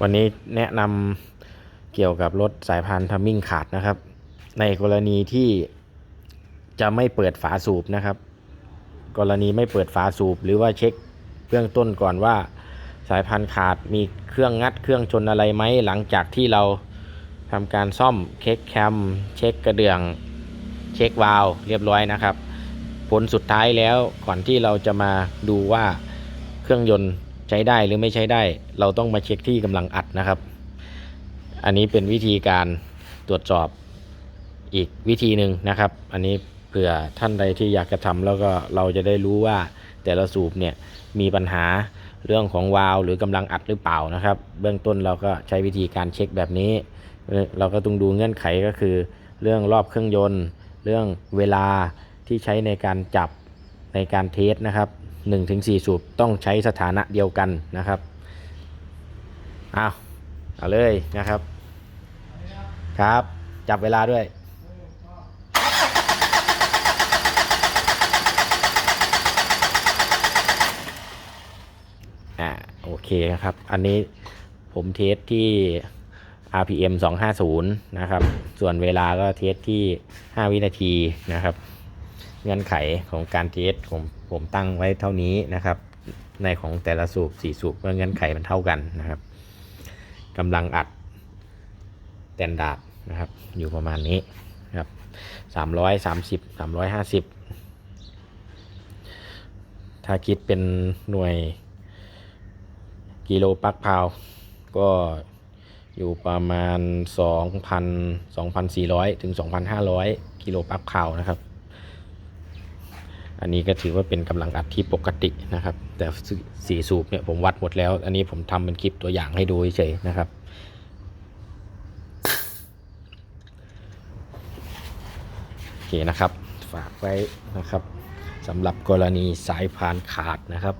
วันนี้แนะนำเกี่ยวกับรถสายพานทัมมิ่งขาดนะครับ ในกรณีที่จะไม่เปิดฝาสูบนะครับ กรณีไม่เปิดฝาสูบ หรือว่าเช็คเบื้องต้นก่อนว่า สายพานขาดมีเครื่องงัดเครื่องชนอะไรไหมหลังจากที่เราทำการซ่อมเช็คแคมเช็คกระเดื่อง เช็ควาล์วเรียบร้อยนะครับ ผลสุดท้ายแล้วก่อนที่เราจะมาดูว่าเครื่องยนต์ ใช้ได้หรือไม่ใช้ได้ เราต้องมาเช็คที่กำลังอัดนะครับ อันนี้เป็นวิธีการตรวจสอบอีกวิธีหนึ่งนะครับ อันนี้เผื่อท่านใดที่อยากจะทำแล้วก็เราจะได้รู้ว่าแต่ละสูบเนี่ยมีปัญหาเรื่องของวาล์วหรือกำลังอัดหรือเปล่านะครับ เบื้องต้นเราก็ใช้วิธีการเช็คแบบนี้ เราก็ต้องดูเงื่อนไขก็คือ เรื่องรอบเครื่องยนต์ เรื่องเวลาที่ใช้ในการจับในการเทสนะครับ 1-4 สูบต้องใช้สถานะเดียวกันนะครับเอาเอาเลยนะครับ ครับ จับเวลาด้วยอ่าโอเคนะครับ อันนี้ผมเทสที่ RPM 250 นะครับ ส่วนเวลาก็เทสที่ 5 วินาทีนะครับ เงื่อนไขของการเทสผมผมตั้งไว้เท่านี้นะครับ ในของแต่ละสูบ4สูบก็เงื่อนไขมันเท่ากันนะครับกำลังอัดแตนดาร์ดนะครับ อยู่ประมาณนี้นะครับ330 350ถ้าคิดเป็นหน่วยกิโลปักพาวก็อยู่ประมาณ 2,000 2,400 ถึง 2,500 กิโลปักพาวนะครับ อันนี้ก็ถือว่าเป็นกำลังอัดที่ปกตินะครับ แต่สีสูบเนี่ยผมวัดหมดแล้ว อันนี้ผมทำเป็นคลิปตัวอย่างให้ดูเฉยๆนะครับโอเคนะครับ ฝากไว้นะครับสำหรับกรณีสายพานขาดนะครับ